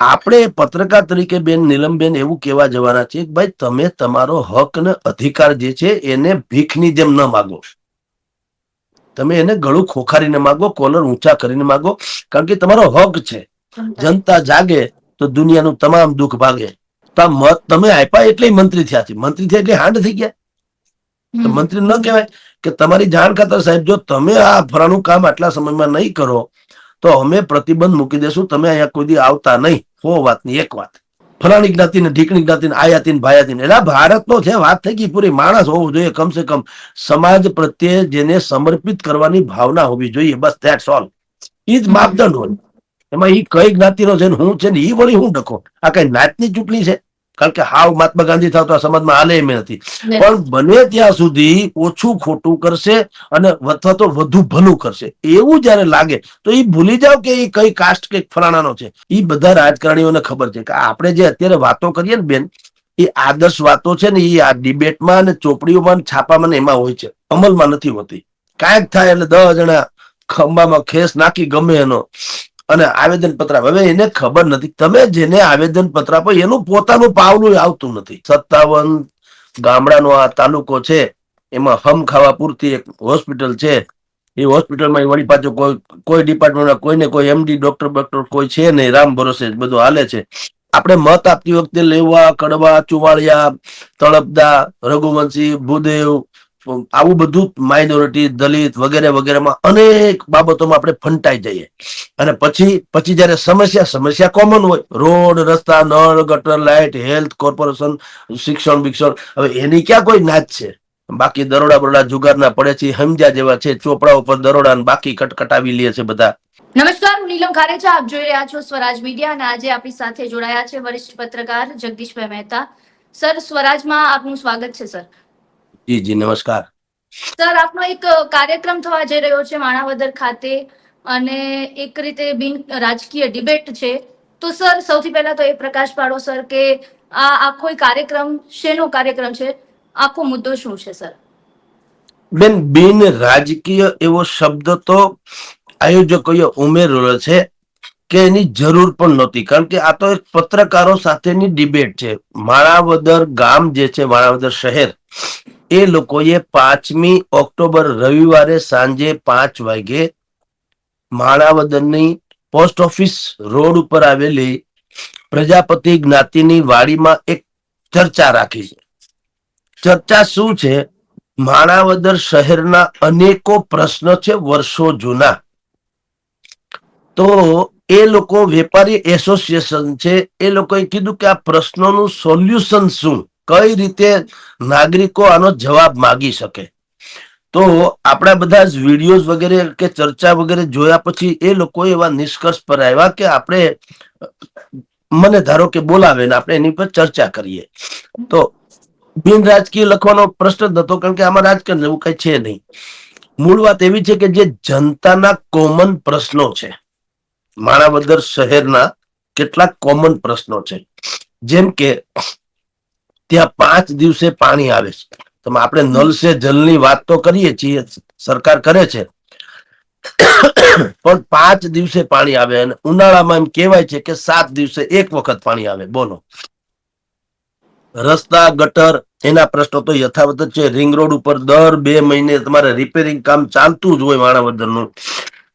આપણે પત્રકાર તરીકે બેન નીલમબેન એવું કહેવા જવાના છે કે ભાઈ તમે તમારો હક ને અધિકાર જે છે એને ભીખની જેમ ન માગો. તમે એને ગળું ખોખારીને માગો કોલર ઊંચા કરીને માગો કારણ કે તમારો હક છે. જનતા જાગે તો દુનિયાનું તમામ દુઃખ ભાગે. તો આ મત તમે આપ્યા એટલે મંત્રી થયા છે. મંત્રી થયા એટલે હાંડ થઈ ગયા. તો મંત્રી ન કહેવાય કે તમારી જાણ ખાતર સાહેબ જો તમે આ ફરાનું કામ આટલા સમયમાં નહીં કરો તો અમે પ્રતિબંધ મૂકી દેશું. તમે અહીંયા કોઈ દી આવતા નહીં. હો વાતની એક વાત. ફલાણી જ્ઞાતિને, ઢીકણી જ્ઞાતિને, આયાતીને, ભાયાતીને. એટલે ભારતનો છે વાત થઈ ગઈ પૂરી માણસ હોવું જોઈએ કમસે કમ સમાજ પ્રત્યે જેને સમર્પિત કરવાની ભાવના હોવી જોઈએ. બસ ધેટ્સ ઓલ ઈ જ માપદંડ હોય. એમાં એ કઈ જ્ઞાતિનો છે ને હું છે ને એ વળી હું ડખો? આ કઈ નાતની ચૂંટણી છે? કારણ કે હાવ મહાત્મા ગાંધી થાવ તો આ સમાજમાં હાલે એમ નથી. પણ બને ત્યાં સુધી ઓછું ખોટું કરશે અને અથવા તો વધુ ભલું કરશે. એવું જયારે લાગે તો એ ભૂલી જાવ કે એ કઈ કાસ્ટ કે ફલાણાનો છે. એ બધા રાજકારણીઓને ખબર છે કે આપણે જે અત્યારે વાતો કરીએ ને બેન એ આદર્શ વાતો છે ને એ આ ડિબેટમાં અને ચોપડીઓમાં છાપામાં એમાં હોય છે. અમલમાં નથી હોતી. કાંઈક થાય એટલે દસ જણા ખંભામાં ખેસ નાખી ગમે એનો. અને આવેદન પત્ર હવે એને ખબર નથી. તમે જેને આવેદન પત્ર આપો, એનું પોતાનું પાવલું આવતું નથી. સત્તાવન ગામડાનો આ તાલુકો છે. એમાં હમ ખાવા પૂરતી એક હોસ્પિટલ છે. એ હોસ્પિટલમાં વળી પાછું કોઈ કોઈ ડિપાર્ટમેન્ટમાં કોઈને કોઈ એમડી ડોક્ટર ડોક્ટર કોઈ છે નહીં. રામ ભરોસે બધું હાલે છે. આપણે મત આપતી વખતે લેવા, કડવા ચુવાડિયા તળપદા, રઘુવંશી, ભૂદેવ આવું બધું માઇનોરિટી દલિત વગેરે વગેરેમાં અનેક બાબતોમાં આપણે ફંટાઈ જઈએ. અને પછી પછી જયારે સમસ્યા સમસ્યા કોમન હોય, રોડ, રસ્તા, નળ, ગટર, લાઇટ, હેલ્થ, કોર્પોરેશન, શિક્ષણ બિક્ષણ હવે એની ક્યાં કોઈ નાચ છે? બાકી દરોડા બરોડા જુગારના પડે છે હમજા જેવા છે, ચોપડા ઉપર દરોડા બાકી કટકટાવી લે છે બધા. નમસ્કાર, હું નીલમ ખારેચા, આપ જોઈ રહ્યા છો સ્વરાજ મીડિયા અને આજે આપણી સાથે જોડાયા છે વરિષ્ઠ પત્રકાર જગદીશભાઈ મહેતા. સર, સ્વરાજમાં આપનું સ્વાગત છે, સર. જી જી નમસ્કાર. સર આપનો એક કાર્યક્રમ થવા જઈ રહ્યો છે માણાવદર ખાતે અને એક રીતે બિન રાજકીય ડિબેટ છે. તો સર સૌથી પહેલા તો એ પ્રકાશ પાડો સર કે આ આખો કાર્યક્રમ શેનો કાર્યક્રમ છે? આખો મુદ્દો શું છે સર? બેન બિન રાજકીય એવો શબ્દ તો આયોજકોએ ઉમેરેલો છે કે એની જરૂર પણ નહોતી. કારણ કે આ તો એક પત્રકારો સાથેની ડિબેટ છે. માણાવદર ગામ જે છે માણાવદર શહેર એ લોકોએ પાંચમી ઓક્ટોબર રવિવારે સાંજે પાંચ વાગે માણાવદરની પોસ્ટ ઓફિસ રોડ ઉપર આવેલી પ્રજાપતિ જ્ઞાતિની વાડીમાં એક ચર્ચા રાખી છે. ચર્ચા શું છે? માણાવદર શહેરના અનેકો પ્રશ્ન છે વર્ષો જૂના. તો એ લોકો વેપારી એસોસિએશન છે, એ લોકોએ કીધું કે આ પ્રશ્નોનું સોલ્યુશન શું? કઈ રીતે નાગરિકો આનો જવાબ માગી શકે? તો આપણા બધા જ વિડીયોઝ વગેરે કે ચર્ચા વગેરે જોયા પછી એ લોકો એવા નિષ્કર્ષ પર આવ્યા કે આપણે, મને ધારો કે બોલાવે ને આપણે એની પર ચર્ચા કરીએ. તો બિન રાજકીય લખવાનો પ્રશ્ન જ નતો, કારણ કે આમાં રાજકારણ એવું કઈ છે નહીં. મૂળ વાત એવી છે કે જે જનતાના કોમન પ્રશ્નો છે. માણાવદર શહેરના કેટલાક કોમન પ્રશ્નો છે. જેમ કે ત્યાં પાંચ દિવસે પાણી આવે છે. તમે આપણે નલ સે જલની વાત તો કરીએ છીએ, સરકાર કરે છે. પણ પાંચ દિવસે પાણી આવે અને ઉનાળામાં એમ કહેવાય છે કે સાત દિવસે એક વખત પાણી આવે. બોલો. રસ્તા, ગટર, એના પ્રશ્નો તો યથાવત છે. રિંગ રોડ ઉપર દર બે મહિને તમારે રિપેરિંગ કામ ચાલતું જ હોય માણાવદરનું.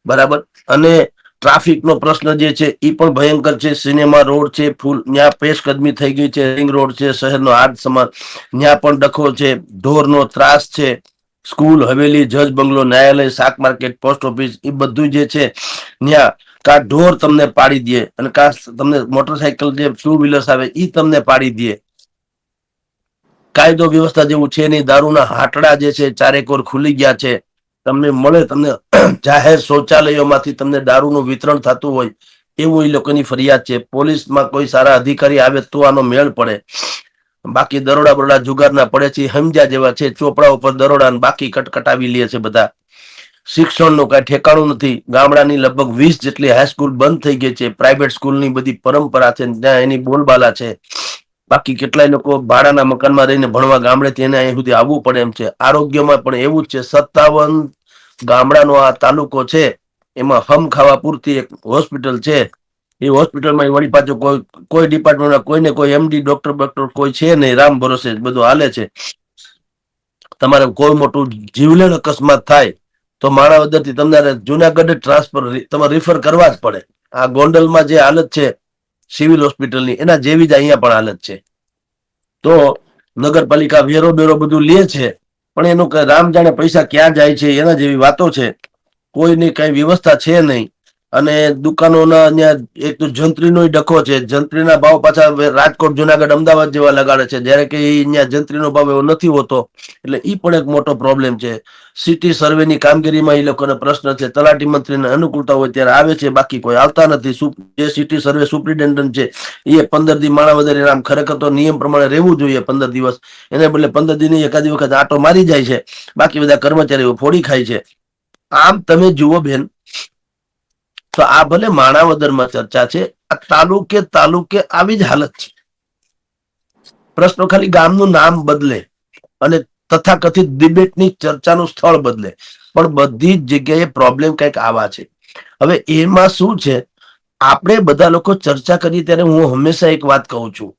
બરાબર? અને ટ્રાફિકનો પ્રશ્ન જે છે એ પણ ભયંકર છે. સિનેમા રોડ છે, ફૂલ ત્યાં પેશકદમી થઈ ગઈ છે. રિંગ રોડ છે, શહેરનો હાટ સમાન ત્યાં પણ ડખો છે. ઢોરનો ત્રાસ છે. સ્કૂલ, હવેલી, જજ, બંગલો, ન્યાયાલય, શાક માર્કેટ, પોસ્ટ ઓફિસ એ બધું જે છે ત્યાં કા ઢોર તમને પાડી દે અને કા તમને મોટરસાયકલ જે ટુ વ્હીલર્સ આવે એ તમને પાડી દે. કાયદો વ્યવસ્થા જેવું છે નહીં. દારૂના હાટડા જે છે, ચારેકોર ખુલી ગયા છે. તમને મળે, તમને જાહેર શૌચાલયોમાંથી તમને દારૂનું વિતરણ થતું હોય, એવું એ લોકોની ફરિયાદ છે. પોલીસમાં કોઈ સારા અધિકારી આવે તો આનો મેળ પડે. બાકી દરોડા બરોડા જુગારના પડે છે, હમજા જેવા છે, ચોપડા ઉપર દરોડા બાકી કટકટાવી લે છે બધા. શિક્ષણનું કઈ ઠેકાણું નથી. ગામડાની લગભગ વીસ જેટલી હાઈસ્કૂલ બંધ થઈ ગઈ છે. પ્રાઇવેટ સ્કૂલની બધી પરંપરા છે, ત્યાં એની બોલબાલા છે. બાકી કેટલાય લોકો ભાડાના મકાનમાં રહીને ભણવા ગામડે તેને અહીં સુધી આવવું પડે એમ છે. આરોગ્યમાં પણ એવું જ છે. સત્તાવન ગામડાનો આ તાલુકો છે. એમાં હમ ખાવા પૂરતી એક હોસ્પિટલ છે. એ હોસ્પિટલમાં વળી પાછું કોઈ કોઈ ડિપાર્ટમેન્ટમાં કોઈને કોઈ એમડી ડોક્ટર ડોક્ટર કોઈ છે નહીં. રામ ભરોસે બધું હાલે છે. તમારે કોઈ મોટું જીવલેણ અકસ્માત થાય તો માણાવદરથી તમને જુનાગઢ ટ્રાન્સફર તમારે રિફર કરવા જ પડે. આ ગોંડલમાં જે હાલત છે સિવિલ હોસ્પિટલની, એના જેવી જ અહીંયા પણ હાલત છે. તો નગરપાલિકા વેરો બેરો બધું લે છે, પણ એનું રામ જાણે પૈસા ક્યાં જાય છે, એના જેવી વાતો છે. કોઈની કઈ વ્યવસ્થા છે નહીં. અને દુકાનોના અહીંયા એક તો જંત્રીનો ડખો છે. જંત્રીના ભાવ પાછા રાજકોટ, જુનાગઢ, અમદાવાદ જેવા લગાડે છે. જ્યારે કે અહીંયા જંત્રીનો ભાવ એવો નથી હોતો, એટલે એ પણ એક મોટો પ્રોબ્લેમ છે. સિટી સર્વેની કામગીરીમાં એ લોકોને પ્રશ્ન છે. તલાટી મંત્રીને અનુકૂળતા હોય ત્યારે આવે છે, બાકી કોઈ આવતા નથી. જે સિટી સર્વે સુપ્રિન્ટેન્ડન્ટ છે એ પંદર દી માણા વધારે આમ ખરેખર તો નિયમ પ્રમાણે રહેવું જોઈએ પંદર દિવસ. એને બદલે પંદર દિન એકાદી વખત આટો મારી જાય છે. બાકી બધા કર્મચારીઓ ફોડી ખાય છે. આમ તમે જુઓ બેન તો આ ભલે માણાવદરમાં ચર્ચા છે, આ તાલુકે તાલુકે આવી જ હાલત છે. પ્રશ્નો ખાલી ગામનું નામ બદલે અને તથાકથિત ડિબેટની ચર્ચાનું સ્થળ બદલે. પણ બધી જ જગ્યાએ પ્રોબ્લેમ કંઈક આવા છે. હવે એમાં શું છે? આપણે બધા લોકો ચર્ચા કરીએ ત્યારે હું હંમેશા એક વાત કહું છું.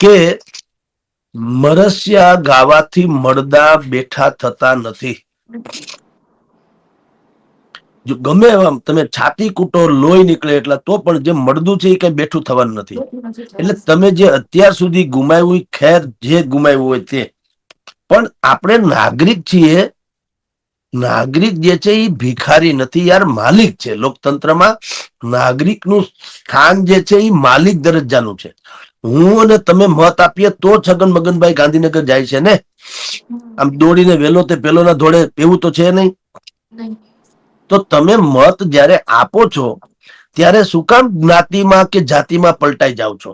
કે મરસિયા ગાવાથી મળદા બેઠા થતા નથી. ગમે એમ તમે છાતી કૂટો, લોહી નીકળે એટલે, તો પણ જે મળદું છે એ કઈ બેઠું થવાનું નથી. એટલે તમે જે અત્યાર સુધી ગુમાવ્યું ખેર જે ગુમાવ્યું હોય તે. પણ આપણે નાગરિક છીએ. નાગરિક જે છે એ ભિખારી નથી યાર, માલિક છે. લોકતંત્રમાં નાગરિકનું સ્થાન જે છે એ માલિક દરજ્જાનું છે. હું અને તમે મત આપીએ તો છગન મગનભાઈ ગાંધીનગર જાય છે ને? આમ દોડીને વેલો તે પેલો ના દોડે એવું તો છે નહીં. તો તમે મત જ્યારે આપો છો, ત્યારે શું કામ જ્ઞાતિમાં કે જાતિમાં પલટાઈ જાઓ છો?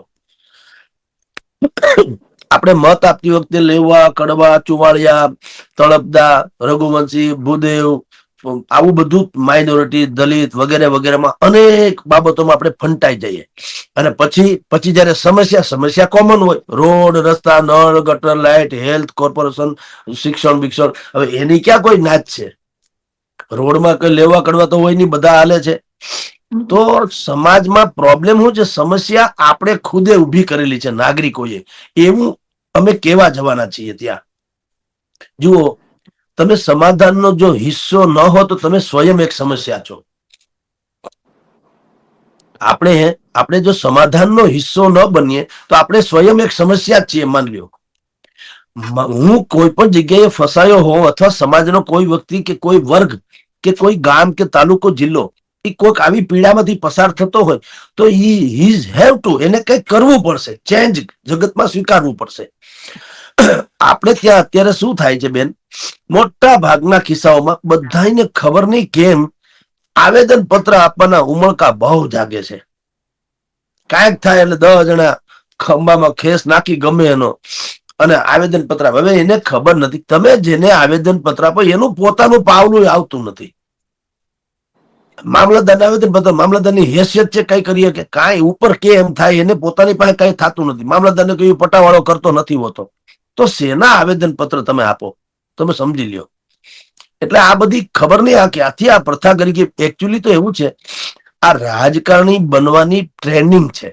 આપણે મત આપતી વખતે લેવા, કડવા, ચુવાળિયા, તળપદા, રઘુવંશી, ભૂદેવ, આવું બધું માઇનોરિટી દલિત વગેરે વગેરેમાં અનેક બાબતોમાં આપણે ફંટાઈ જઈએ. અને પછી પછી જ્યારે સમસ્યા સમસ્યા કોમન હોય, રોડ, રસ્તા, નળ, ગટર, લાઇટ હેલ્થ કોર્પોરેશન શિક્ષણ બિક્ષણ હવે એની ક્યાં કોઈ નાચ છે? રોડમાં કઈ લેવા કડવા તો હોય નહીં બધા હાલે છે. તો સમાજમાં પ્રોબ્લેમ શું છે? સમસ્યા આપણે ખુદે ઊભી કરેલી છે નાગરિકોએ. એવું અમે કેવા જવાના છીએ ત્યાં. જુઓ તમે સમાધાનનો જો હિસ્સો ન હો તો તમે સ્વયં એક સમસ્યા છો. આપણે આપણે જો સમાધાનનો હિસ્સો ન બનીએ તો આપણે સ્વયં એક સમસ્યા જ છીએ માનવીઓ હું કોઈ પણ જગ્યાએ ફસાયો હોઉં અથવા સમાજનો કોઈ વ્યક્તિ કે કોઈ વર્ગ કે કોઈ ગામ કે તાલુકો, જિલ્લો એ કોઈક આવી પીડામાંથી પસાર થતો હોય તો ઈ હીઝ હેવ ટુ, એને કંઈક કરવું પડશે. ચેન્જ જગતમાં સ્વીકારવું પડશે. આપણે ત્યાં અત્યારે શું થાય છે બેન? મોટા ભાગના કિસ્સાઓમાં બધાને ખબર નહીં કેમ આવેદન પત્ર આપવાના ઉમળકા બહુ જાગે છે. કાંઈક થાય એટલે દસ જણા ખંભામાં ખેસ નાખી ગમે એનો. અને આવેદન પત્ર હવે એને ખબર નથી. તમે જેને આવેદન પત્ર આપો, એનું પોતાનું પાવલું આવતું નથી. મામલતદાર આવેદન પત્ર મામલતદારની હેસિયત છે કઈ કરીએ કે કાંઈ ઉપર કે એમ થાય, એને પોતાની પાસે કઈ થતું નથી. મામલતદારને કઈ પટાવાળો કરતો નથી હોતો. તો શેના આવેદન પત્ર તમે આપો? તમે સમજી લ્યો. એટલે આ બધી ખબર નહીં, આ ક્યાંથી આ પ્રથા કરી કે એકચ્યુઅલી તો એવું છે, આ રાજકારણી બનવાની ટ્રેનિંગ છે.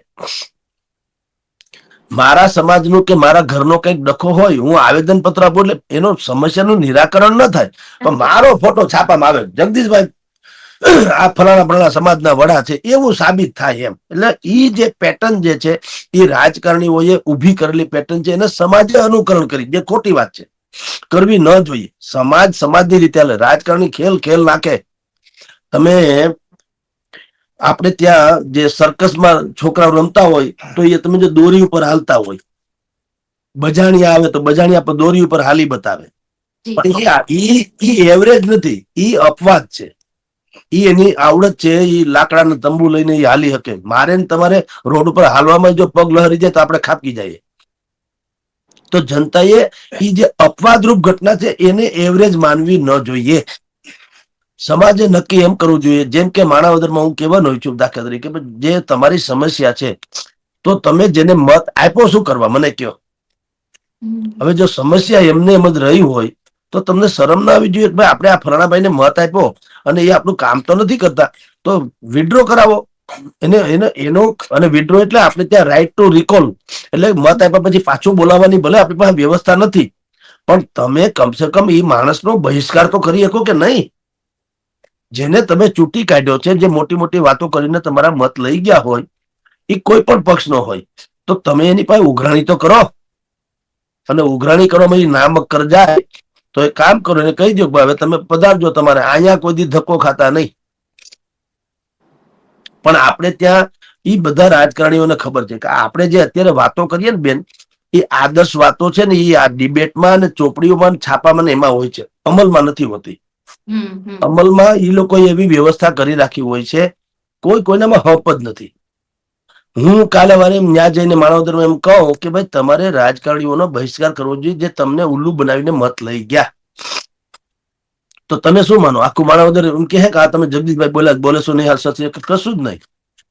મારા સમાજનું કે મારા ઘરનો કંઈક ડખો હોય, હું આવેદન પત્ર આપું એટલે એનો સમસ્યાનું નિરાકરણ ન થાય. પણ મારો ફોટો છાપામાં આવે. જગદીશભાઈ, આ ફલાણા ફલાણા સમાજના વડા છે, એવું સાબિત થાય એમ. એટલે ઈ જે પેટર્ન જે છે એ રાજકારણીઓએ ઊભી કરેલી પેટર્ન છે, એને સમાજે અનુકરણ કરી. જે ખોટી વાત છે. કરવી ન જોઈએ. સમાજ સમાજની રીતે રાજકારણી ખેલ ખેલ નાખે. તમે આપણે ત્યાં જે સર્કસમાં છોકરાઓ રમતા હોય તો એ તમે જો દોરી ઉપર હાલતા હોય બજાણિયા આવે તો બજાણિયા પર દોરી ઉપર હાલી બતાવે. પણ એ એવરેજ નથી એ અપવાદ છે. એ એની આવડત છે એ લાકડાના તંબુ લઈને હાલી શકે. મારે તમારે રોડ ઉપર હાલવામાં જો પગ લહરી જાય તો આપણે ખાપકી જઈએ. તો જનતાએ ઈ જે અપવાદરૂપ ઘટના છે એને એવરેજ માનવી ન જોઈએ. સમાજે નક્કી એમ કરવું જોઈએ. જેમ કે માણાવદરમાં હું કહેવાનો ઈચ્છું દાખલા તરીકે જે તમારી સમસ્યા છે તો તમે જેને મત આપ્યો શું કરવા? મને કયો હવે જો સમસ્યા એમને એમ જ રહી હોય તો તમને શરમ ના આવી જોઈએ ભાઈ આપણે આ ફલાણાભાઈને મત આપ્યો અને એ આપણું કામ તો નથી કરતા. તો વિડ્રો કરાવો. એને એને એનો અને વિડ્રો એટલે આપણે ત્યાં રાઈટ ટુ રિકોલ એટલે મત આપ્યા પછી પાછું બોલાવવાની ભલે આપણી પાસે વ્યવસ્થા નથી. પણ તમે કમસે કમ એ માણસનો બહિષ્કાર તો કરી શકો કે નહીં? જેને તમે ચૂંટી કાઢ્યો છે, જે મોટી મોટી વાતો કરીને તમારા મત લઈ ગયા હોય, એ કોઈ પણ પક્ષનો હોય, તો તમે એની પાસે ઉઘરાણી તો કરો. અને ઉઘરાણી કરવામાં નામ કર જાય, તો એ કામ કરો, એને કહી દો હવે તમે પધારજો તમારે, અહીંયા કોઈ દી ધક્કો ખાતા નહીં. પણ આપણે ત્યાં એ બધા રાજકારણીઓને ખબર છે કે આપણે જે અત્યારે વાતો કરીએ ને બેન, એ આદર્શ વાતો છે ને એ આ ડિબેટમાં અને ચોપડીઓમાં છાપામાં એમાં હોય છે, અમલમાં નથી હોતી. અમલમાં એ લોકો એવી વ્યવસ્થા કરી રાખી હોય છે, કોઈ કોઈનામાં હપ જ નથી. હું કાલે વારે ન્યા જઈને માનવદરમાં એમ કહું કે ભાઈ તમારે રાજકારણીઓનો બહિષ્કાર કરવો જોઈએ, જે તમને ઉલ્લુ બનાવીને મત લઈ ગયા. તો તમે શું માનો? આખું માણાવદર એમ કે આ તમે જગદીશભાઈ બોલ્યા બોલે શું નહીં, હાલ કશું જ નહીં.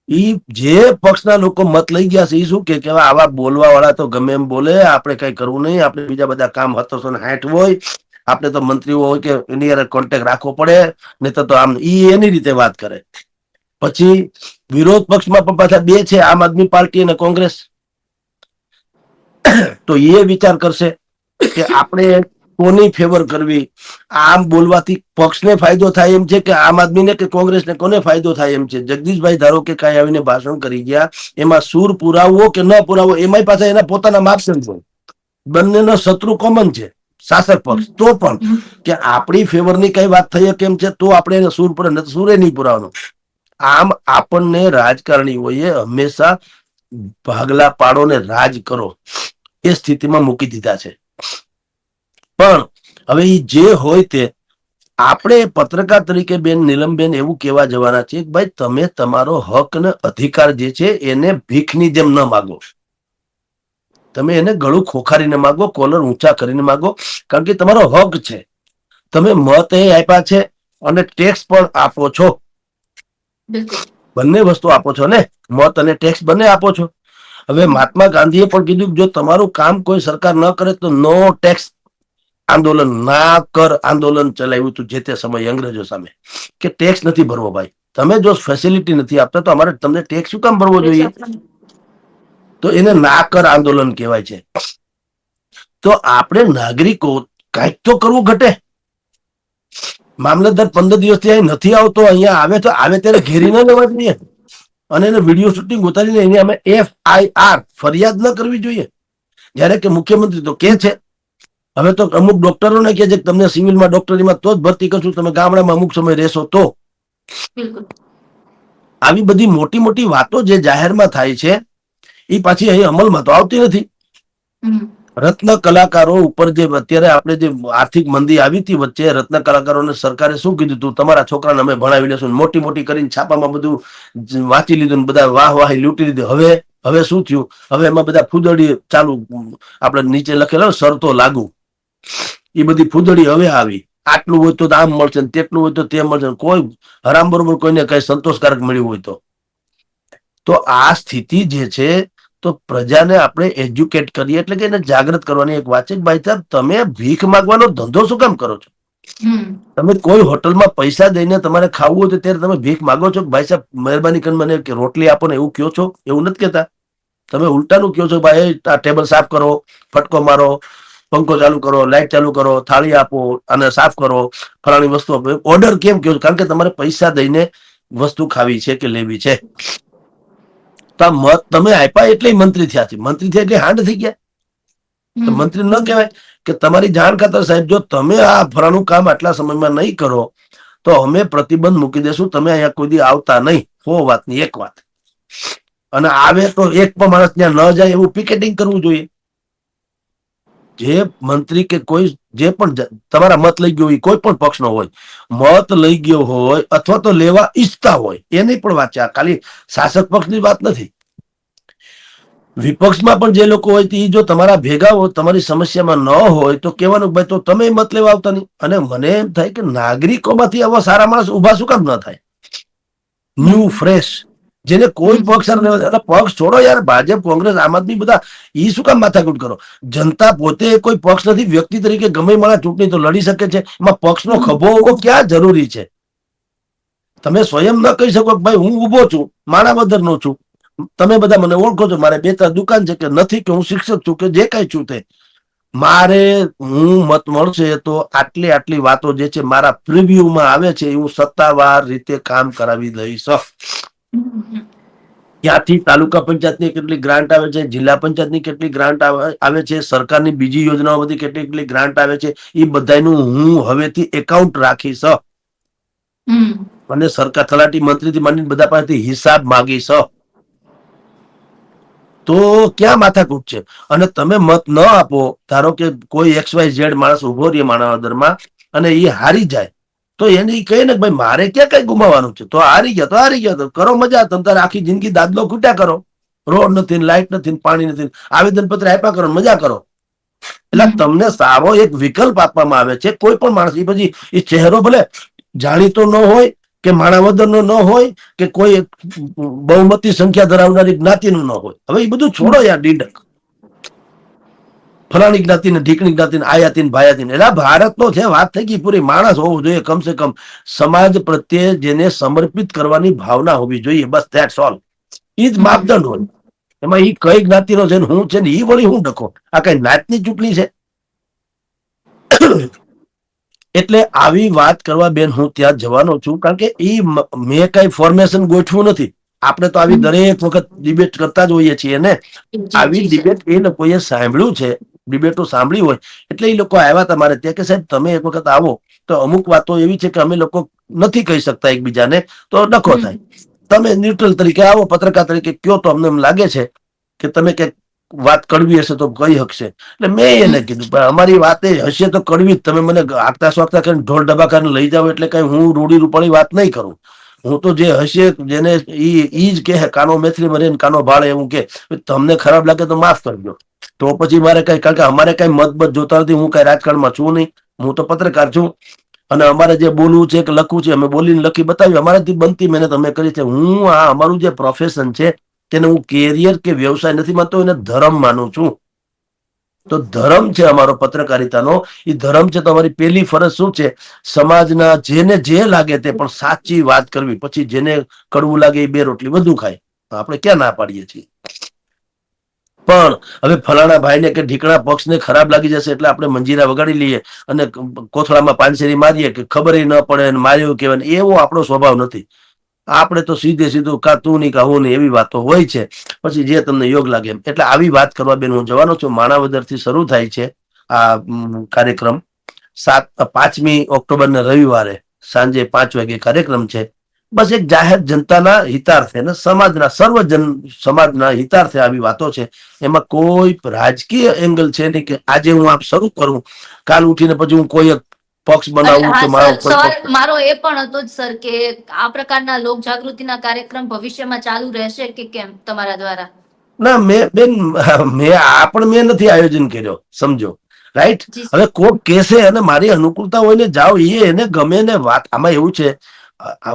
ઈ જે પક્ષના લોકો મત લઈ ગયા છે એ શું કે આવા બોલવા વાળા તો ગમે એમ બોલે, આપણે કઈ કરવું નહીં, આપણે બીજા બધા કામ સત્તરસો ને સાઠ હોય આપણે તો મંત્રીઓ હોય કે એની યાર કોન્ટેક્ટ રાખવો પડે નહીં તો આમ ઈ એની રીતે વાત કરે. પછી વિરોધ પક્ષમાં પણ પાછા બે છે, આમ આદમી પાર્ટી અને કોંગ્રેસ. તો એ વિચાર કરશે કે આપણે કોની ફેવર કરવી? આમ બોલવાથી પક્ષને ફાયદો થાય એમ છે કે આમ આદમીને કે કોંગ્રેસને? કોને ફાયદો થાય એમ છે? જગદીશભાઈ ધારો કે કાંઈ આવીને ભાષણ કરી ગયા, એમાં સૂર પુરાવવો કે ન પુરાવવો, એમાંય પાછા એના પોતાના માપદંડ હોય. બંનેનો શત્રુ કોમન છે. શાસક પક્ષ તો પણ કે આપણી ફેવરની કઈ વાત થઈ કેમ છે તો આપણે એને સૂર પર સૂરે નહીં પુરાવાનો. આમ આપણને રાજકારણીઓએ હંમેશા ભાગલા પાડો ને રાજ કરો એ સ્થિતિમાં મૂકી દીધા છે. પણ હવે એ જે હોય તે આપણે પત્રકાર તરીકે બેન નીલમબેન એવું કહેવા જવાના છે કે ભાઈ તમે તમારો હક ને અધિકાર જે છે એને ભીખની જેમ ન માગો. તમે એને ગળું ખોખારીને માગો કોલર ઊંચા કરીને માગો કારણ કે તમારો હક છે. તમે મત એ આપ્યા છે અને ટેક્સ પણ આપો છો. બંને વસ્તુ આપો છો ને? મત અને ટેક્સ બંને આપો છો. હવે મહાત્મા ગાંધીએ પણ કીધું કે જો તમારું કામ કોઈ સરકાર ન કરે તો નો ટેક્સ આંદોલન ના કર આંદોલન ચલાવ્યું હતું જે તે સમયે અંગ્રેજો સામે. કે ટેક્સ નથી ભરવો ભાઈ. તમે જો ફેસિલિટી નથી આપતા તો અમારે તમને ટેક્સ શું કામ ભરવો જોઈએ? તો એને નાકર આંદોલન કહેવાય છે. તો આપણે નાગરિકો કાંઈક તો કરવું ઘટે. મામલતદાર પંદર દિવસથી અહીં નથી આવતો અહીંયા આવે તો આવે ત્યારે ઘેરી ન લેવા જોઈએ અને એને વીડિયો શૂટિંગ ઉતારીને એની અમે એફઆઈઆર ફરિયાદ ન કરવી જોઈએ. જ્યારે કે મુખ્યમંત્રી તો કે છે હવે તો અમુક ડોક્ટરોને કે છે કે તમને સિવિલમાં ડોક્ટરીમાં તો જ ભરતી કરશું તમે ગામડામાં અમુક સમય રહેશો તો. આવી બધી મોટી મોટી વાતો જે જાહેરમાં થાય છે એ પાછી અહીં અમલમાં તો આવતી નથી. રત્ન કલાકારો ઉપર જે અત્યારે આપણે જે આર્થિક મંદી આવી હતી વચ્ચે રત્ન કલાકારોને સરકારે શું કીધું તું? તમારા છોકરાને અમે ભણાવી લેશું મોટી મોટી કરીને છાપામાં બધું વાંચી લીધું ને બધા વાહ વાહ લૂંટી લીધું હવે હવે શું થયું? હવે એમાં બધા ફૂદડી ચાલુ આપણે નીચે લખેલો શરતો લાગુ. એ બધી ફૂદડી હવે આવી. આટલું હોય તો આમ મળશે તેટલું હોય તો તે મળશે કોઈ હરામ બરોબર કોઈને કઈ સંતોષકારક મળ્યું હોય તો. તો આ સ્થિતિ જે છે તો પ્રજાને આપણે એજ્યુકેટ કરીએ એટલે કે એને જાગૃત કરવાની એક વાત છે ભાઈ સાહેબ તમે ભીખ માંગવાનો ધંધો શું કામ કરો છો? તમે કોઈ હોટલમાં પૈસા દઈને તમારે ખાવું હોય તો ત્યારે તમે ભીખ માંગો છો ભાઈ સાહેબ મહેરબાની કરીને મને રોટલી આપો ને એવું કહો છો? એવું નથી કહેતા. તમે ઉલટાનું કયો છો ભાઈ આ ટેબલ સાફ કરો ફટકો મારો પંખો ચાલુ કરો લાઇટ ચાલુ કરો થાળી આપો અને સાફ કરો ફલાણી વસ્તુ આપો. ઓર્ડર કેમ કયો કારણ કે તમારે પૈસા દઈને વસ્તુ ખાવી છે કે લેવી છે. તમે આપ્યા એટલે મંત્રી થયા છે. મંત્રી થયા એટલે હાંડ થઈ ગયા. તો મંત્રી ન કહેવાય કે તમારી જાણ ખાતર સાહેબ જો તમે આ ફરાનું કામ આટલા સમયમાં નહીં કરો તો અમે પ્રતિબંધ મૂકી દેશું. તમે અહીંયા કોઈ દી આવતા નહીં. હો વાતની એક વાત. અને આવે તો એક પણ માણસ ત્યાં ન જાય એવું પિકેટિંગ કરવું જોઈએ. જે મંત્રી કે કોઈ જે પણ તમારા મત લઈ ગયો હોય, કોઈ પણ પક્ષનો હોય, મત લઈ ગયો હોય અથવા તો લેવા ઈચ્છતા હોય, એની પણ વાત છે. ખાલી શાસક પક્ષની વાત નથી. વિપક્ષમાં પણ જે લોકો હોય તે જો તમારા ભેગા હોય તમારી સમસ્યામાં ન હોય, તો કહેવાનું ભાઈ, તો તમે મત લેવા આવતા નહીં. અને મને એમ થાય કે નાગરિકોમાંથી આવા સારા માણસ ઊભા શું કામ ન થાય? ન્યૂ ફ્રેશ જેને કોઈ પક્ષ અરે પક્ષ છોડો યાર. ભાજપ, કોંગ્રેસ, આમ આદમી બધા, ઈ શું કામ માથાકૂટ કરો? જનતા પોતે કોઈ પક્ષ નથી. વ્યક્તિ તરીકે ગમે મળે ચૂંટણી તો લડી શકે છે. એમાં પક્ષનો ખભો હોવો ક્યાં જરૂરી છે? તમે સ્વયં ન કહી શકો ભાઈ, હું ઊભો છું. માણાવદર નો છું. તમે બધા મને ઓળખો છો. મારે બે ત્રણ દુકાન છે કે નથી કે હું શિક્ષક છું કે જે કઈ છું તે. મારે હું મત મળશે તો આટલી આટલી વાતો જે છે મારા પ્રિવ્યુમાં આવે છે. એ હું સત્તાવાર રીતે કામ કરાવી દઈશ. ત્યાંથી તાલુકા પંચાયતની કેટલી ગ્રાન્ટ આવે છે જિલ્લા પંચાયતની કેટલી ગ્રાન્ટ આવે છે સરકારની બીજી યોજનાઓ બધી કેટલી કેટલી ગ્રાન્ટ આવે છે એ બધાનું હું હવેથી એકાઉન્ટ રાખીશ. હમ. અને સરકાર તલાટી મંત્રીથી માંડીને બધા પાસેથી હિસાબ માગીશ. તો ક્યાં માથાકૂટ છે? અને તમે મત ન આપો ધારો કે કોઈ એક્સ વાય ઝેડ માણસ ઊભો રહે માણાવદરમાં અને એ હારી જાય તો એને કહે ને ભાઈ મારે ક્યાં કઈ ગુમાવવાનું છે? તો હારી ગયા તો હારી ગયા તો કરો મજા તમે તારે આખી જિંદગી દાદલો ખૂટ્યા કરો. રોડ નથી લાઇટ નથી પાણી નથી આવેદન પત્ર આપ્યા કરો મજા કરો. એટલે તમને સારો એક વિકલ્પ આપવામાં આવે છે કોઈ પણ માણસ. એ પછી એ ચહેરો ભલે જાણીતો ન હોય કે માણાવદરનો ન હોય કે કોઈ બહુમતી સંખ્યા ધરાવનારી જ્ઞાતિનું ન હોય. હવે એ બધું છોડો યાર ડીડક ફલાણી જ્ઞાતિને ઢીકણી જ્ઞાતિને આયાતીને ભાયાતીને. એટલે ભારતનો છે વાત થઈ ગઈ પૂરી માણસ હોવો જોઈએ કમસે કમ સમાજ પ્રત્યે જેને સમર્પિત કરવાની ભાવના હોવી જોઈએ. બસ ધેટ્સ ઓલ ઈ જ માપદંડ હોય. એમાં એ કઈ જ્ઞાતિનો છે હું છે ને એ વળી હું ડખો? આ કઈ નાતની ચૂંટણી છે? એટલે આવી વાત કરવા બેન હું ત્યાં જવાનો છું કારણ કે ઈ મેં કઈ ફોર્મેશન ગોઠવું નથી. આપણે તો આવી દરેક વખત ડિબેટ કરતા જ હોઈએ છીએ ને. આવી ડિબેટ એ લોકોએ સાંભળ્યું છે? ડિબેટો સાંભળી હોય એટલે એ લોકો આવ્યા તમારે ત્યાં કે સાહેબ તમે એક વખત આવો. તો અમુક વાતો એવી છે કે અમે લોકો નથી કહી શકતા એકબીજાને. તો ડખો થાય. તમે ન્યુટ્રલ તરીકે આવો પત્રકાર તરીકે કયો તો અમને એમ લાગે છે કે તમે કે વાત કડવી હશે તો કઈ હકશે. એટલે મેં એને કીધું પણ અમારી વાત એ હશે તો કડવી જ. તમે મને આગતા સ્વાગતા કરીને ઢોલ ડબાકાને લઈ જાઓ એટલે કઈ હું રૂડી રૂપાળી વાત નહીં કરું. હું તો જે હશે જેને ઈ જ કહે, કાનો મેથરી મરીને કાનો ભાળે એવું કે તમને ખરાબ લાગે તો માફ કરજો. તો પછી મારે કઈ કારણ કે અમારે કઈ મતબત જોતા નથી, હું કઈ રાજકારણમાં છું નહીં. હું તો પત્રકાર છું. અને અમારે જે બોલવું છે કે લખવું છે, અમે બોલીને લખી બતાવ્યું અમારાથી બનતી મહેનત અમે કરી છે. હું આ અમારું જે પ્રોફેશન છે, તેને હું કેરિયર કે વ્યવસાય નથી માનતો, એને ધર્મ માનું છું. તો ધર્મ છે અમારો પત્રકારિતાનો. એ ધર્મ છે તો અમારી ફરજ શું છે? સમાજના જેને જે લાગે તે પણ સાચી વાત કરવી. પછી જેને કડવું લાગે એ બે રોટલી વધુ ખાય. આપણે ક્યાં ના પાડીએ છીએ? પણ હવે ફલાણા ભાઈને કે ઢીકણા પક્ષને ખરાબ લાગી જશે એટલે આપણે મંજીરા વગાડી લઈએ અને કોથળામાં પાનસેરી મારીએ કે ખબર ન પડે માર્યું કહેવાય એવો આપણો સ્વભાવ નથી. આપણે તો સીધે સીધું કા તું નહીં કા હું નહીં એવી વાતો હોય છે. પછી જે તમને યોગ લાગે એમ. એટલે આવી વાત કરવા બેન હું જવાનો છું. માણાવદરથી શરૂ થાય છે આ કાર્યક્રમ. સાત પાંચમી ઓક્ટોબરના રવિવારે સાંજે પાંચ વાગે કાર્યક્રમ છે. બસ એક જાહેર જનતાના હિતાર્થે અને સમાજના, સર્વજન સમાજના હિતાર્થે આવી વાતો છે. એમાં કોઈ રાજકીય એંગલ છે નહીં કે આજે હું આપ શરૂ કરું. કાલ ઉઠીને પછી હું કોઈ એક પક્ષ બનાવવું કે મારો સવાલ મારો એ પણ હતો જ સર કે આ પ્રકારના લોક જાગૃતિના કાર્યક્રમ ભવિષ્યમાં ચાલુ રહેશે કે કેમ તમારા દ્વારા? ના મેં બેન મેં આ પણ મેં નથી આયોજન કર્યો સમજો. રાઈટ હવે કોક કેસે અને મારી અનુકૂળતા હોય ને જાઓ એ એને ગમે ને વાત આમાં એવું છે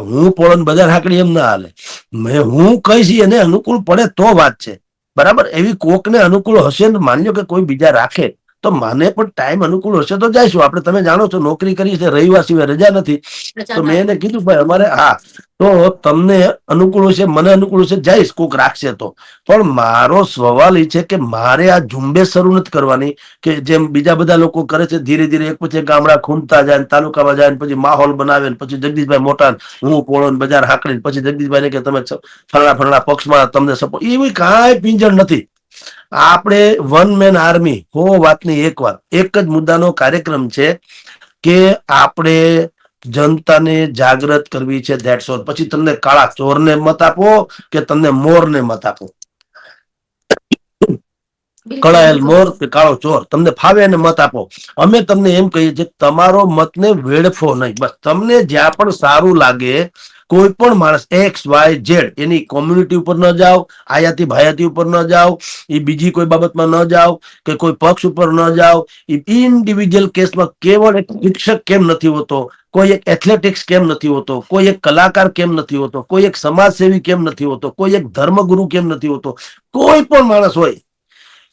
હું પોળન બજાર હાકડી એમ ના હાલે. મેં હું કહીશ એને અનુકૂળ પડે તો વાત છે. બરાબર? એવી કોકને અનુકૂળ હશે ને માન્યો કે કોઈ બીજા રાખે. તો મને પણ ટાઈમ અનુકૂળ હશે તો જઈશું. આપણે તમે જાણો છો નોકરી કરી છે રવિવાર સિવાય રજા નથી. તો મેં એને કીધું ભાઈ અમારે હા તો તમને અનુકૂળ હશે મને અનુકૂળ હશે જઈશ. કોક રાખશે તો. પણ મારો સવાલ એ છે કે મારે આ ઝુંબેશ શરૂ નથી કરવાની કે જેમ બીજા બધા લોકો કરે છે ધીરે ધીરે એક પછી ગામડા ખૂંદતા જાય તાલુકામાં જાય પછી માહોલ બનાવે પછી જગદીશભાઈ મોટા ને હું પોળો બજાર હાંકડી પછી જગદીશભાઈ ને કે તમે ફરણા ફરણા પક્ષમાં તમને સપોર્ટ એવી કાંઈ પિંજણ નથી. આપણે વન મેન આર્મી હો વાતની એક વાત. એક જ મુદ્દાનો કાર્યક્રમ છે કે આપણે જનતાને જાગૃત કરવી છે ધેટ્સ ઓલ પછી તમને કાળા ચોરને મત આપો કે તમને મોરને મત આપો? કળાયેલ મોર કે કાળો ચોર? તમને ફાવે એને મત આપો. અમે તમને એમ કહીએ છીએ કે તમારો મતને વેડફો નહીં. બસ તમને જ્યાં પણ સારું લાગે કોઈ પણ માણસ એક્સ, વાય, ઝેડ, એની કોમ્યુનિટી ઉપર ન જાઓ, આયાતી ભાયાતી ઉપર ન જાઓ, એ બીજી કોઈ બાબતમાં ન જાઓ, કે કોઈ પક્ષ ઉપર ન જાઓ, એ ઇન્ડિવિજ્યુઅલ કેસમાં કેવળ એક શિક્ષક કેમ નથી હોતો, કોઈ એક એથ્લેટિક્સ કેમ નથી હોતો, કોઈ એક કલાકાર કેમ નથી હોતો, કોઈ એક સમાજસેવી કેમ નથી હોતો, કોઈ એક ધર્મગુરુ કેમ નથી હોતો, કોઈ પણ માણસ હોય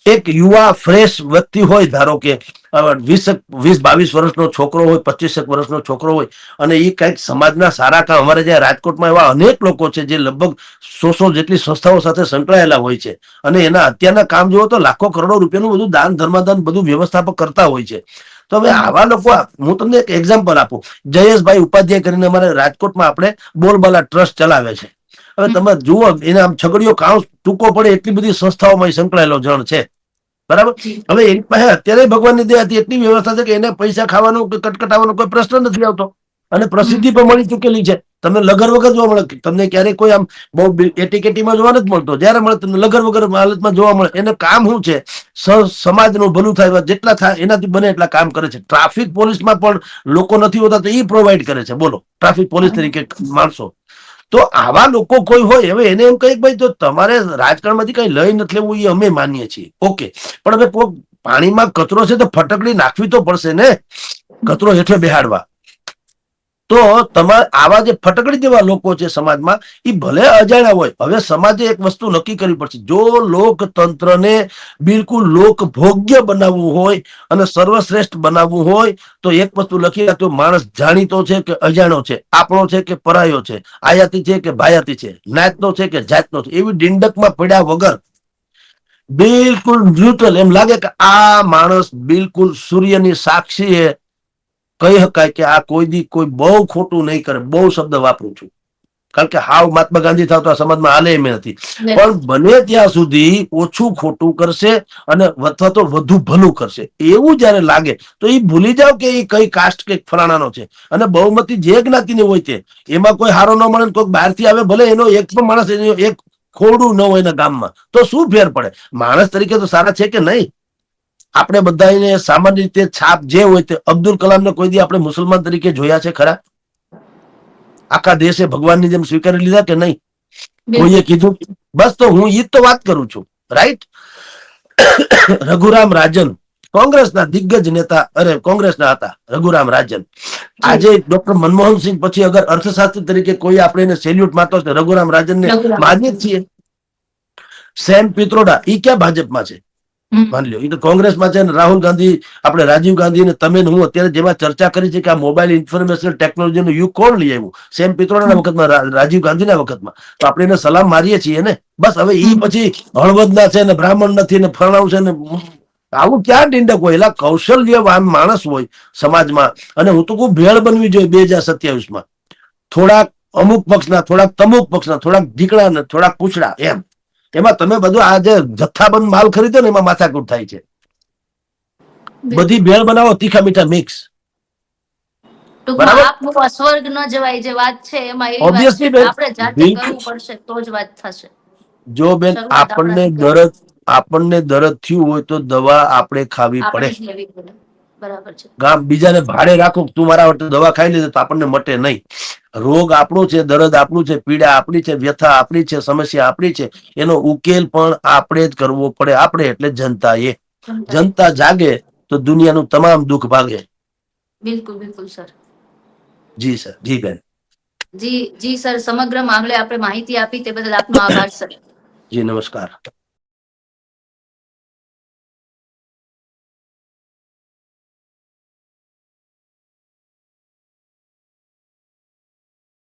એક યુવા ફ્રેશ વ્યક્તિ હોય, ધારો કે વીસ વીસ, બાવીસ વર્ષનો છોકરો હોય પચીસેક વર્ષનો છોકરો હોય, અને એ કંઈક સમાજના સારા કામ, અમારે જ્યાં રાજકોટમાં એવા અનેક લોકો છે જે લગભગ સો સો જેટલી સંસ્થાઓ સાથે સંકળાયેલા હોય છે. અને એના અત્યારના કામ જુઓ તો લાખો કરોડો રૂપિયાનું બધું દાન, ધર્માદાન, બધું વ્યવસ્થાપક કરતા હોય છે. તો હવે આવા લોકો, હું તમને એક એક્ઝામ્પલ આપું. જયેશભાઈ ઉપાધ્યાય કરીને અમારે રાજકોટમાં આપણે બોલબાલા ટ્રસ્ટ ચલાવે છે. હવે તમે જુઓ, એને આમ છગડીયો કામ ટૂંકો પડે એટલી બધી સંસ્થાઓમાં સંકળાયેલો જણ છે. બરાબર. હવે એની પાસે અત્યારે ભગવાનની હતી, એટલી વ્યવસ્થા છે કે એને પૈસા ખાવાનો કે કટકટાવાનો કોઈ પ્રશ્ન નથી આવતો. અને પ્રસિદ્ધિ પણ મળી ચૂકેલી છે. તમને લગર વગર જોવા મળે તમને ક્યારેય કોઈ આમ બહુ એટીકેટીમાં જોવા નથી મળતો. જયારે મળે તમને લગર વગર હાલતમાં જોવા મળે. એને કામ શું છે? સમાજનું ભલું થાય જેટલા થાય, એનાથી બને એટલા કામ કરે છે. ટ્રાફિક પોલીસમાં પણ લોકો નથી હોતા તો એ પ્રોવાઈડ કરે છે. બોલો, ટ્રાફિક પોલીસ તરીકે માણસો તો આવા લોકો કોઈ હોય, હવે એને એમ કહે ભાઈ જો તમારે રાજકારણમાંથી કઈ લઈ નથી લેવું એ અમે માનીએ છીએ. ઓકે. પણ હવે કોઈ પાણીમાં કચરો છે તો ફટકડી નાખવી તો પડશે ને? કચરો હેઠળ બેહાડવા. તો તમારે આવા જે ફટકડી જેવા લોકો છે સમાજમાં એ ભલે અજાણ્યા હોય, હવે સમાજે એક વસ્તુ નક્કી કરવી પડશે. જો લોકતંત્રને બિલકુલ લોકભોગ્ય બનાવવું હોય અને સર્વશ્રેષ્ઠ બનાવવું હોય, તો એક વસ્તુ લખી રાખ્યો માણસ જાણીતો છે કે અજાણ્યો છે, આપણો છે કે પરાયો છે, આયાતી છે કે ભાયાતી છે, નાતનો છે કે જાતનો છે. એવી ડિંડકમાં પડ્યા વગર બિલકુલ ન્યુટ્રલ. એમ લાગે કે આ માણસ બિલકુલ સૂર્યની સાક્ષી કહી શકાય કે આ કોઈ દી કોઈ બહુ ખોટું નહીં કરે. બહુ શબ્દ વાપરું છું. કારણ કે હાવ મહાત્મા ગાંધી થાવ તો આ સમાજમાં હાલે એમ નથી. પણ બને ત્યાં સુધી ઓછું ખોટું કરશે અને અથવા તો વધુ ભલું કરશે. એવું જયારે લાગે તો એ ભૂલી જાવ કે એ કઈ કાસ્ટ કે ફલાણાનો છે. અને બહુમતી જે જ્ઞાતિની હોય તે એમાં કોઈ હારો ન મળે ને કોઈક બહારથી આવે ભલે એનો એક પણ માણસ એક ખોડું ન હોય એના ગામમાં તો શું ફેર પડે? માણસ તરીકે તો સારા છે કે નહીં? આપણે બધાને સામાન્ય રીતે છાપ જે હોય તે અબ્દુલ કલામને કોઈ દી આપણે મુસલમાન તરીકે જોયા છે ખરા? આખા દેશે ભગવાનની જેમ સ્વીકારી લીધા કે નહીં? કોઈએ કીધું? બસ તો હું ઈ તો વાત કરું છું. રાઈટ રઘુરામ રાજન કોંગ્રેસના દિગ્ગજ નેતા અરે કોંગ્રેસના હતા રઘુરામ રાજન. આજે ડોક્ટર મનમોહન સિંહ પછી અગર અર્થશાસ્ત્રી તરીકે કોઈ આપણે એને સેલ્યુટ મારતો છે રઘુરામ રાજનને. માનીએ છીએ. સેમ પિત્રોડા ઈ ક્યાં ભાજપમાં છે. માની લો એ તો કોંગ્રેસમાં છે ને રાહુલ ગાંધી આપણે રાજીવ ગાંધી ને તમે હું અત્યારે જેમાં ચર્ચા કરી છે કે આ મોબાઈલ ઇન્ફોર્મેશન ટેકનોલોજીનો યુગ કોણ લઈ આવ્યું? સેમ પિત્રોડાના વખતમાં રાજીવ ગાંધીના વખતમાં. તો આપણે એને સલામ મારીએ છીએ ને? બસ હવે એ પછી હળવદના છે ને બ્રાહ્મણ નથી ને ફરણાવ છે ને આવું ક્યાં ડિંડક હોય? એટલે કૌશલ્યવાન માણસ હોય સમાજમાં. અને હું તો કહું ભેળ બનવી જોઈએ બે હજાર સત્યાવીસમાં. થોડાક અમુક પક્ષના થોડાક તમુક પક્ષના થોડાક ઢીકણા ને થોડાક પૂછડા એમ. એમાં તમે બધું આ જે જથ્થાબંધ માલ ખરીદો ને એમાં માથાકૂટ થાય છે. બધી ભેળ બનાવો તીખા મીઠા મિક્સ સ્વર્ગ ન જવાય જે વાત છે એમાં બેન, આપણે જાતે કરવું પડશે તો જ વાત થશે. જો બેન આપણને દરદ આપણને દરદ થયું હોય તો દવા આપણે ખાવી પડે. બરાબર છે. ગામ બીજાને ભાડે રાખો તું મારા વટે દવા ખાઈ લીધે તો આપણને મટે નહીં. રોગ આપણો છે દર્દ આપણું છે પીડા આપણી છે વ્યથા આપણી છે સમસ્યા આપણી છે એનો ઉકેલ પણ આપણે જ કરવો પડે. આપણે એટલે જનતા એ જનતા જાગે તો દુનિયાનું તમામ દુઃખ ભાગે. બિલકુલ બિલકુલ સર. જી સર. જી બેન. જી જી સર. સમગ્ર મામલે આપણે માહિતી આપી તે બદલ આપનો આભાર સર. જી નમસ્કાર.